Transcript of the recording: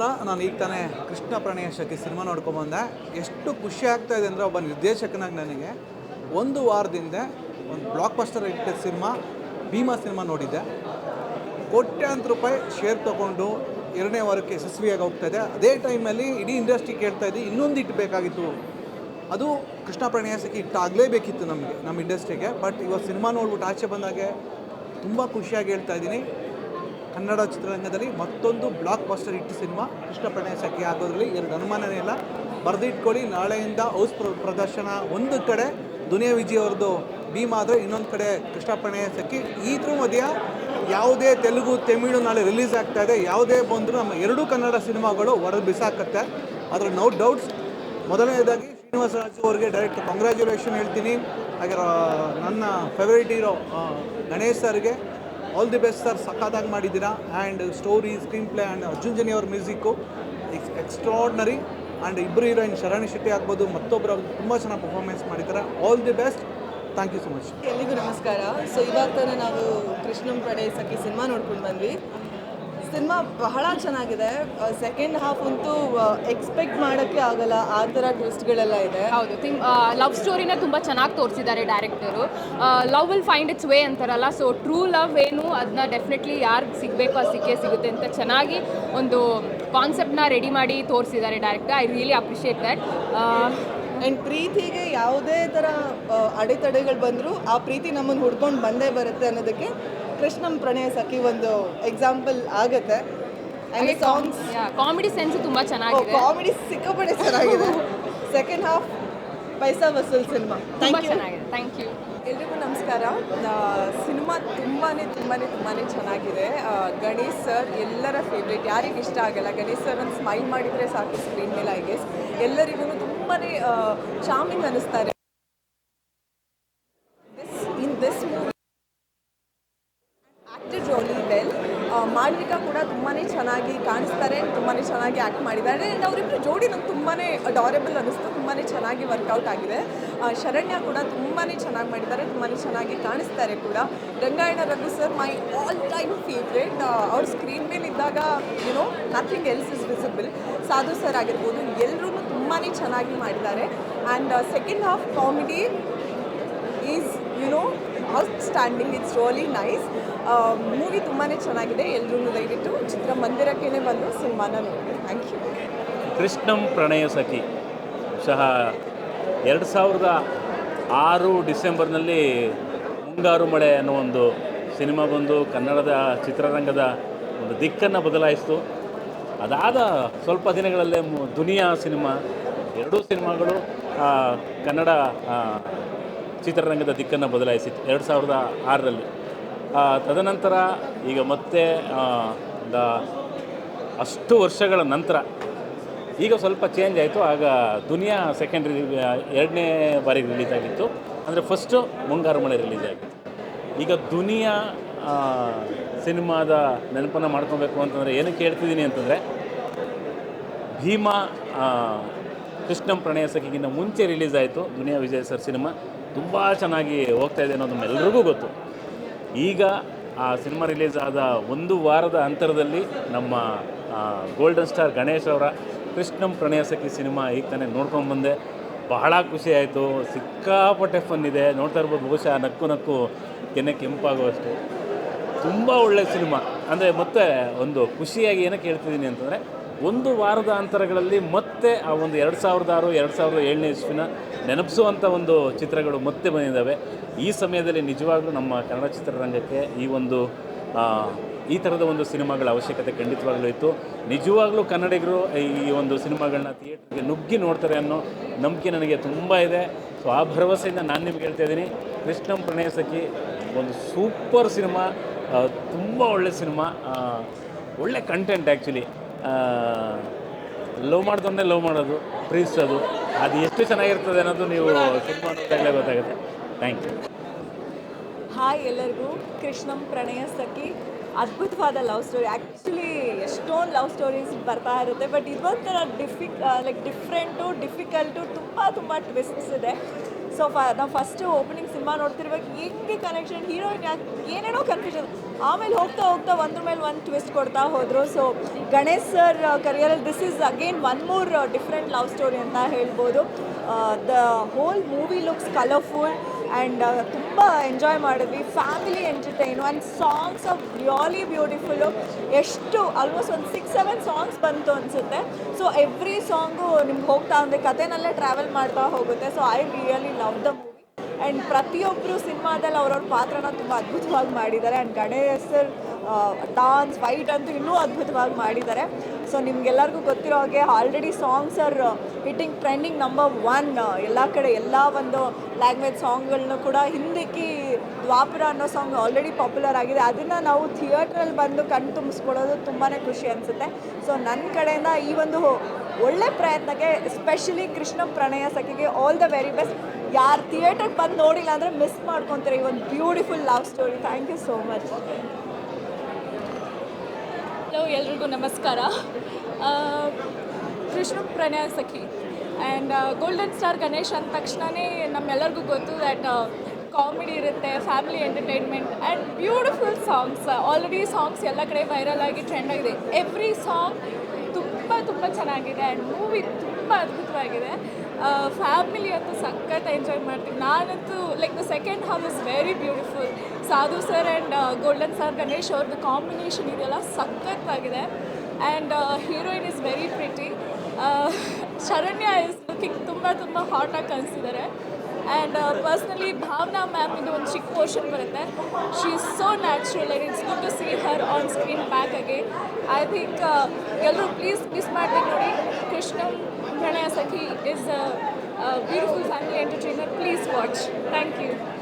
ನಾನು ಈಗ ತಾನೇ ಕೃಷ್ಣ ಪ್ರಣಯ ಶಕ್ತಿ ಸಿನಿಮಾ ನೋಡ್ಕೊಂಬಂದೆ ಎಷ್ಟು ಖುಷಿ ಆಗ್ತಾ ಇದೆ ಅಂದರೆ ಒಬ್ಬ ನಿರ್ದೇಶಕನಾಗಿ ನನಗೆ ಒಂದು ವಾರದಿಂದ ಒಂದು ಬ್ಲಾಕ್ ಬಸ್ಟರ್ ಇಟ್ಟ ಸಿನಿಮಾ, ಭೀಮಾ ಸಿನಿಮಾ ನೋಡಿದ್ದೆ. ಕೋಟ್ಯಾಂತರ ರೂಪಾಯಿ ಶೇರ್ ತೊಗೊಂಡು ಎರಡನೇ ವಾರಕ್ಕೆ ಯಶಸ್ವಿಯಾಗಿ ಹೋಗ್ತಾ ಇದೆ. ಅದೇ ಟೈಮಲ್ಲಿ ಇಡೀ ಇಂಡಸ್ಟ್ರಿ ಕೇಳ್ತಾ ಇದ್ದು ಇನ್ನೊಂದು ಇಟ್ಟಬೇಕಾಗಿತ್ತು ಅದು ಕೃಷ್ಣ ಪ್ರಣಯಾಸಕ್ಕೆ ಇಟ್ಟಾಗಲೇಬೇಕಿತ್ತು ನಮಗೆ, ನಮ್ಮ ಇಂಡಸ್ಟ್ರಿಗೆ ಬಟ್ ಇವತ್ತು ಸಿನಿಮಾ ನೋಡ್ಬಿಟ್ಟು ಆಚೆ ಬಂದಾಗೆ ತುಂಬ ಖುಷಿಯಾಗಿ ಹೇಳ್ತಾ ಇದ್ದೀನಿ. ಕನ್ನಡ ಚಿತ್ರರಂಗದಲ್ಲಿ ಮತ್ತೊಂದು ಬ್ಲಾಕ್ ಬಾಸ್ಟರ್ ಇಟ್ಟು ಸಿನಿಮಾ ಕೃಷ್ಣ ಪ್ರಣಯ ಸಖಿ ಆಗೋದ್ರಲ್ಲಿ ಎರಡು ಅನುಮಾನನೇ ಇಲ್ಲ. ಬರೆದಿಟ್ಕೊಳ್ಳಿ ನಾಳೆಯಿಂದ ಹೌಸ್ ಪ್ರದರ್ಶನ ಒಂದು ಕಡೆ, ದುನಿಯಾ ವಿಜಯ್ ಅವ್ರದ್ದು ಭೀಮ್ ಆದರೆ ಇನ್ನೊಂದು ಕಡೆ ಕೃಷ್ಣ ಪ್ರಣಯ ಸಖಿ. ಇದ್ರ ಮಧ್ಯ ಯಾವುದೇ ತೆಲುಗು, ತಮಿಳು ನಾಳೆ ರಿಲೀಸ್ ಆಗ್ತಾ ಇದೆ. ಯಾವುದೇ ಬಂದರೂ ನಮ್ಮ ಎರಡೂ ಕನ್ನಡ ಸಿನಿಮಾಗಳು ಹೊರಗೆ ಬಿಸಾಕತ್ತೆ. ಆದರೆ ನೋ ಡೌಟ್ಸ್ ಮೊದಲನೇದಾಗಿ ಶ್ರೀನಿವಾಸ ರಾಜು ಅವರಿಗೆ ಡೈರೆಕ್ಟ್ ಕಂಗ್ರ್ಯಾಚುಲೇಷನ್ ಹೇಳ್ತೀನಿ. ಹಾಗೆ ನನ್ನ ಫೇವ್ರೇಟ್ ಹೀರೋ ಗಣೇಶ್ ಸರ್ಗೆ ಆಲ್ ದಿ ಬೆಸ್ಟ್ ಸರ್ ಸಖತ್ತಾಗಿ ಮಾಡಿದ್ದೀರಾ? And story screenplay and Arjun Janya ಅವ್ರ ಮ್ಯೂಸಿಕ್ಕು ಇಟ್ಸ್ ಎಕ್ಸ್ಟ್ರಾಡ್ನರಿ ಆ್ಯಂಡ್ ಇಬ್ಬರು ಹೀರೋಯಿನ್ ಶರಣಿ ಶೆಟ್ಟಿ ಆಗ್ಬೋದು. ಮತ್ತೊಬ್ಬರು ತುಂಬ ಚೆನ್ನಾಗಿ ಪರ್ಫಾರ್ಮೆನ್ಸ್ ಮಾಡಿದ್ದಾರೆ. All the best thank you so much ಎಲ್ಲಿಗೂ ನಮಸ್ಕಾರ. ಸೊ ಇವಾಗ ತಾನೇ ನಾವು ಕೃಷ್ಣಂ ಕಡೆ ಸಖಿ ಸಿನಿಮಾ ನೋಡ್ಕೊಂಡು ಬಂದ್ವಿ. ಸಿನಿಮಾ ಬಹಳ ಚೆನ್ನಾಗಿದೆ. ಸೆಕೆಂಡ್ ಹಾಫ್ ಅಂತೂ ಎಕ್ಸ್ಪೆಕ್ಟ್ ಮಾಡೋಕ್ಕೆ ಆಗಲ್ಲ. ಆ ಥರ ಟ್ವಿಸ್ಟ್ಗಳೆಲ್ಲ ಇದೆ. ಹೌದು. ಥಿಂಗ್ ಲವ್ ಸ್ಟೋರಿನ ತುಂಬ ಚೆನ್ನಾಗಿ ತೋರಿಸಿದ್ದಾರೆ director love will find its way ಅಂತಾರಲ್ಲ. ಸೊ ಟ್ರೂ ಲವ್ ಏನು ಅದನ್ನ ಡೆಫಿನೆಟ್ಲಿ ಯಾರಿಗೆ ಸಿಗಬೇಕು ಅದು ಸಿಕ್ಕೇ ಸಿಗುತ್ತೆ ಅಂತ ಚೆನ್ನಾಗಿ ಒಂದು ಕಾನ್ಸೆಪ್ಟ್ನ ರೆಡಿ ಮಾಡಿ ತೋರಿಸಿದ್ದಾರೆ director I really appreciate that and ಪ್ರೀತಿಗೆ ಯಾವುದೇ ಥರ ಅಡೆತಡೆಗಳು ಬಂದರೂ ಆ ಪ್ರೀತಿ ನಮ್ಮನ್ನು ಹುಡ್ಕೊಂಡು ಬಂದೇ ಬರುತ್ತೆ ಅನ್ನೋದಕ್ಕೆ ಕೃಷ್ಣಂ ಪ್ರಣಯ ಸಖಿ ಒಂದು ಎಕ್ಸಾಂಪಲ್ ಆಗುತ್ತೆ. ಆ್ಯಂಡ್ ಸಾಂಗ್ಸ್ ಕಾಮಿಡಿ ಸೆನ್ಸ್ ತುಂಬ ಚೆನ್ನಾಗಿದೆ. ಕಾಮಿಡಿ ಸಿಕ್ಕಾಪಟ್ಟೆ ಚೆನ್ನಾಗಿದೆ. ಸೆಕೆಂಡ್ ಹಾಫ್ ಪೈಸಾ ವಸೂಲ್ ಸಿನಿಮಾ ತುಂಬ ಥ್ಯಾಂಕ್ ಯು ಚೆನ್ನಾಗಿದೆ. ಥ್ಯಾಂಕ್ ಯು ಎಲ್ರಿಗೂ ನಮಸ್ಕಾರ. ಸಿನಿಮಾ ತುಂಬಾ ತುಂಬಾ ತುಂಬಾ ಚೆನ್ನಾಗಿದೆ. ಗಣೇಶ್ ಸರ್ ಎಲ್ಲರ ಫೇವ್ರೇಟ್ ಯಾರಿಗೆ ಇಷ್ಟ ಆಗಲ್ಲ ಗಣೇಶ್ ಸರ್ ಒಂದು ಸ್ಮೈಲ್ ಮಾಡಿದರೆ ಸಾಕು ಸ್ಕ್ರೀನ್ ಮೇಲೆ ಐ ಗೆಸ್ ಎಲ್ಲರಿಗೂ ತುಂಬಾ charming ಅನ್ನಿಸ್ತಾರೆ this in this movie acted really well Malvika ಕೂಡ ತುಂಬಾ ಚೆನ್ನಾಗಿ ಕಾಣಿಸ್ತಾರೆ ತುಂಬಾ ಚೆನ್ನಾಗಿ ಆ್ಯಕ್ಟ್ ಮಾಡಿದ್ದಾರೆ. ಆ್ಯಂಡ್ ಅವರಿಬ್ಬರು ಜೋಡಿ ನಂಗೆ ತುಂಬಾ ಅಡಾರೆಬಲ್ ಅನ್ನಿಸ್ತು ತುಂಬಾ ಚೆನ್ನಾಗಿ ವರ್ಕೌಟ್ ಆಗಿದೆ. ಶರಣ್ಯ ಕೂಡ ತುಂಬಾ ಚೆನ್ನಾಗಿ ಮಾಡಿದ್ದಾರೆ ತುಂಬಾ ಚೆನ್ನಾಗಿ ಕಾಣಿಸ್ತಾರೆ ಕೂಡ. Rangayana Raghu sir my all time favourite ಅವ್ರ ಸ್ಕ್ರೀನ್ ಮೇಲೆ ಇದ್ದಾಗ you know nothing else is visible Sadhu sir ಆಗಿರ್ಬೋದು ಎಲ್ಲರೂ ತುಂಬಾ ಚೆನ್ನಾಗಿ ಮಾಡಿದ್ದಾರೆ. And second half comedy is you know outstanding it's really nice movie ತುಂಬಾ ಚೆನ್ನಾಗಿದೆ. ಎಲ್ಲರೂ ದಯವಿಟ್ಟು ಚಿತ್ರಮಂದಿರಕ್ಕೇ ಬಂದು ಸಿನಿಮಾನ ನೋಡಿ. ಥ್ಯಾಂಕ್ ಯು ಕೃಷ್ಣಂ ಪ್ರಣಯ ಸಖಿ. ಸಹ ಎರಡು ಸಾವಿರದ ಆರು ಡಿಸೆಂಬರ್ನಲ್ಲಿ ಮುಂಗಾರು ಮಳೆ ಅನ್ನೋ ಒಂದು ಸಿನಿಮಾ ಬಂದು ಕನ್ನಡದ ಚಿತ್ರರಂಗದ ಒಂದು ದಿಕ್ಕನ್ನು ಬದಲಾಯಿಸಿತು. ಅದಾದ ಸ್ವಲ್ಪ ದಿನಗಳಲ್ಲೇ ದುನಿಯಾ ಸಿನಿಮಾ. ಎರಡೂ ಸಿನಿಮಾಗಳು ಕನ್ನಡ ಚಿತ್ರರಂಗದ ದಿಕ್ಕನ್ನು ಬದಲಾಯಿಸಿತ್ತು ಎರಡು ಸಾವಿರದ ಆರರಲ್ಲಿ. ತದನಂತರ ಈಗ ಮತ್ತೆ ದ ಅಷ್ಟು ವರ್ಷಗಳ ನಂತರ ಈಗ ಸ್ವಲ್ಪ ಚೇಂಜ್ ಆಯಿತು. ಆಗ ದುನಿಯಾ ಸೆಕೆಂಡ್ ಎರಡನೇ ಬಾರಿಗೆ ರಿಲೀಸ್ ಆಗಿತ್ತು. ಅಂದರೆ ಫಸ್ಟು ಮುಂಗಾರು ಮಳೆ ರಿಲೀಸ್ ಆಗಿತ್ತು. ಈಗ ದುನಿಯಾ ಸಿನಿಮಾದ ನೆನಪನ್ನು ಮಾಡ್ಕೊಬೇಕು ಅಂತಂದರೆ ಏನಕ್ಕೆ ಹೇಳ್ತಿದ್ದೀನಿ ಅಂತಂದರೆ, ಭೀಮಾ ಕೃಷ್ಣಂ ಪ್ರಣಯ ಸಖಿಗಿಂತ ಮುಂಚೆ ರಿಲೀಸ್ ಆಯಿತು ದುನಿಯಾ ವಿಜಯ್ ಸರ್ ಸಿನಿಮಾ. ತುಂಬ ಚೆನ್ನಾಗಿ ಹೋಗ್ತಾ ಇದೆ ಅನ್ನೋದು ಎಲ್ಲರಿಗೂ ಗೊತ್ತು. ಈಗ ಆ ಸಿನಿಮಾ ರಿಲೀಸ್ ಆದ ಒಂದು ವಾರದ ಅಂತರದಲ್ಲಿ ನಮ್ಮ ಗೋಲ್ಡನ್ ಸ್ಟಾರ್ ಗಣೇಶ್ ಅವರ ಕೃಷ್ಣಂ ಪ್ರಣಯ ಸಖಿ ಸಿನಿಮಾ ಈಗ ತಾನೇ ನೋಡ್ಕೊಂಡು ಬಂದೆ. ಬಹಳ ಖುಷಿ ಆಯಿತು. ಸಿಕ್ಕಾಪಟ್ಟೆ ಫನ್ ಇದೆ. ನೋಡ್ತಾ ಇರ್ಬೋದು. ಬಹುಶಃ ನಕ್ಕು ನಕ್ಕು ಕೆನೆ ಕೆಂಪಾಗುವಷ್ಟು. ತುಂಬ ಒಳ್ಳೆ ಸಿನಿಮಾ. ಅಂದರೆ ಮತ್ತೆ ಒಂದು ಖುಷಿಯಾಗಿ ಏನಕ್ಕೆ ಹೇಳ್ತಿದ್ದೀನಿ ಅಂತಂದರೆ ಒಂದು ವಾರದ ಅಂತರಗಳಲ್ಲಿ ಮತ್ತೆ ಆ ಒಂದು ಎರಡು ಸಾವಿರದ ಆರು, ಎರಡು ಸಾವಿರದ ಏಳನೇ ಇಸ್ವಿನ ನೆನಪಿಸುವಂಥ ಒಂದು ಚಿತ್ರಗಳು ಮತ್ತೆ ಬಂದಿದ್ದಾವೆ. ಈ ಸಮಯದಲ್ಲಿ ನಿಜವಾಗ್ಲೂ ನಮ್ಮ ಕನ್ನಡ ಚಿತ್ರರಂಗಕ್ಕೆ ಈ ಒಂದು ಈ ಥರದ ಒಂದು ಸಿನಿಮಾಗಳ ಅವಶ್ಯಕತೆ ಖಂಡಿತವಾಗ್ಲೂ ಇತ್ತು. ನಿಜವಾಗ್ಲೂ ಕನ್ನಡಿಗರು ಈ ಒಂದು ಸಿನಿಮಾಗಳನ್ನ ಥಿಯೇಟ್ರಿಗೆ ನುಗ್ಗಿ ನೋಡ್ತಾರೆ ಅನ್ನೋ ನಂಬಿಕೆ ನನಗೆ ತುಂಬ ಇದೆ. ಸೊ ಆ ಭರವಸೆಯಿಂದ ನಾನು ನಿಮ್ಗೆ ಹೇಳ್ತಾ ಇದ್ದೀನಿ, ಕೃಷ್ಣಂ ಪ್ರಣಯ ಸಖಿ, ಒಂದು ಸೂಪರ್ ಸಿನಿಮಾ ತುಂಬ ಒಳ್ಳೆ ಸಿನಿಮಾ ಒಳ್ಳೆ ಕಂಟೆಂಟ್ ಆ್ಯಕ್ಚುಲಿ ಲವ್ ಮಾಡ್ದೊಂದೇ ಲವ್ ಮಾಡೋದು, ಪ್ರೀತಿಸೋದು. ಅದು ಎಷ್ಟು ಚೆನ್ನಾಗಿರ್ತದೆ ಅನ್ನೋದು ನೀವು ಸಿನಿಮಾ ಗೊತ್ತಾಗುತ್ತೆ. ಥ್ಯಾಂಕ್ ಯು ಹಾಯ್ ಎಲ್ಲರಿಗೂ. ಕೃಷ್ಣಂ ಪ್ರಣಯ ಸಖಿ. ಅದ್ಭುತವಾದ ಲವ್ ಸ್ಟೋರಿ ಆ್ಯಕ್ಚುಲಿ ಎಷ್ಟೊಂದು ಲವ್ ಸ್ಟೋರೀಸ್ ಬರ್ತಾ ಇರುತ್ತೆ ಬಟ್ ಇದೊಂಥರ ಡಿಫಿಕ್ ಲೈಕ್ ಡಿಫ್ರೆಂಟು ಡಿಫಿಕಲ್ಟು ತುಂಬ ತುಂಬ ಟ್ವಿಸ್ಟ್ಸ್ ಇದೆ. ಸೊ ಫ ನಾವು ಫಸ್ಟ್ ಓಪನಿಂಗ್ ಸಿನಿಮಾ ನೋಡ್ತಿರ್ಬೇಕು. ಹೆಂಗೆ ಕನೆಕ್ಷನ್ ಹೀರೋಯಿನ್ ಯಾಕೆ ಏನೇನೋ ಕನ್ಫ್ಯೂಷನ್ ಆಮೇಲೆ ಹೋಗ್ತಾ ಹೋಗ್ತಾ ಒಂದ್ರ ಮೇಲೆ ಒಂದು ಟ್ವಿಸ್ಟ್ ಕೊಡ್ತಾ ಹೋದರು. So Ganesh sir ಕರಿಯರಲ್ಲಿ this is again one more different love story ಅಂತ ಹೇಳ್ಬೋದು. The whole movie looks colourful and ತುಂಬ ಎಂಜಾಯ್ ಮಾಡಿದ್ವಿ. Family entertain and songs of really beautiful ಎಷ್ಟು ಆಲ್ಮೋಸ್ಟ್ ಒಂದು ಸಿಕ್ಸ್ ಸೆವೆನ್ ಸಾಂಗ್ಸ್ ಬಂತು ಅನಿಸುತ್ತೆ. ಸೊ ಎವ್ರಿ ಸಾಂಗು ನಿಮ್ಗೆ ಹೋಗ್ತಾ ಅಂದರೆ ಕಥೆನಲ್ಲೇ ಟ್ರಾವೆಲ್ ಮಾಡ್ತಾ ಹೋಗುತ್ತೆ. So I really love the movie and ಪ್ರತಿಯೊಬ್ಬರು ಸಿನಿಮಾದಲ್ಲಿ ಅವ್ರವ್ರ ಪಾತ್ರನ ತುಂಬ ಅದ್ಭುತವಾಗಿ ಮಾಡಿದ್ದಾರೆ. And Ganesh sir dance fight ಅಂತೂ ಇನ್ನೂ ಅದ್ಭುತವಾಗಿ ಮಾಡಿದ್ದಾರೆ. ಸೊ ನಿಮ್ಗೆಲ್ಲರಿಗೂ ಗೊತ್ತಿರೋ ಹಾಗೆ already songs are hitting trending number one ಎಲ್ಲ ಕಡೆ ಎಲ್ಲ ಒಂದು ಲ್ಯಾಂಗ್ವೇಜ್ ಸಾಂಗ್ಗಳನ್ನೂ ಕೂಡ ಹಿಂದಿಕ್ಕಿ ದ್ವಾಪರ ಅನ್ನೋ ಸಾಂಗ್ ಆಲ್ರೆಡಿ ಪಾಪ್ಯುಲರ್ ಆಗಿದೆ. ಅದನ್ನು ನಾವು ಥಿಯೇಟ್ರಲ್ಲಿ ಬಂದು ಕಣ್ ತುಂಬಿಸ್ಕೊಳ್ಳೋದು ತುಂಬಾ ಖುಷಿ ಅನಿಸುತ್ತೆ. ಸೊ ನನ್ನ ಕಡೆಯಿಂದ ಈ ಒಂದು ಒಳ್ಳೆ ಪ್ರಯತ್ನಕ್ಕೆ ಎಸ್ಪೆಷಲಿ ಕೃಷ್ಣ ಪ್ರಣಯ ಸಖಿಗೆ ಆಲ್ ದ ವೆರಿ ಬೆಸ್ಟ್ ಯಾರು ಥಿಯೇಟರ್ಗೆ ಬಂದು ನೋಡಿಲ್ಲ ಅಂದರೆ ಮಿಸ್ ಮಾಡ್ಕೊತಾರೆ ಈ ಒಂದು beautiful love story thank you so much hello ಎಲ್ರಿಗೂ ನಮಸ್ಕಾರ. Krishna Pranaya Sakhi and golden star Ganesh ಅಂದ ತಕ್ಷಣವೇ ನಮ್ಮೆಲ್ಲರಿಗೂ ಗೊತ್ತು ದ್ಯಾಟ್ ಕಾಮಿಡಿ ಇರುತ್ತೆ family entertainment and beautiful songs already songs ಎಲ್ಲ ಕಡೆ ವೈರಲ್ ಆಗಿ ಟ್ರೆಂಡ್ ಆಗಿದೆ. ಎವ್ರಿ ಸಾಂಗ್ ತುಂಬ ತುಂಬ ತುಂಬ ಚೆನ್ನಾಗಿದೆ ಆ್ಯಂಡ್ ಮೂವಿ ತುಂಬ ಅದ್ಭುತವಾಗಿದೆ. ಫ್ಯಾಮಿಲಿ ಅಂತೂ ಸಖತ್ ಎಂಜಾಯ್ ಮಾಡ್ತೀವಿ. ನಾನಂತೂ like the second half is very beautiful Sadhu sir and golden sir Ganesh ಅವ್ರದ್ದು ಕಾಂಬಿನೇಷನ್ ಇದೆಲ್ಲ ಸಖತ್ತಾಗಿದೆ. And heroine is very pretty Sharanya is looking ತುಂಬ ತುಂಬ ಹಾಟಾಗಿ ಕಾಣಿಸ್ತಿದ್ದಾರೆ ಆ್ಯಂಡ್ ಪರ್ಸ್ನಲಿ ಭಾವನಾ ಮ್ಯಾಮ್ ಇದು ಒಂದು ಚಿಕ್ಕ ಪೋರ್ಷನ್ ಬರುತ್ತೆ. She is so natural and it's good to see her on screen back again I think ಎಲ್ಲರೂ ಪ್ಲೀಸ್ ಮಿಸ್ ಮಾಡಿದೆ ನೋಡಿ. Krishnam Pranaya Sakhi is a beautiful family entertainer please watch thank you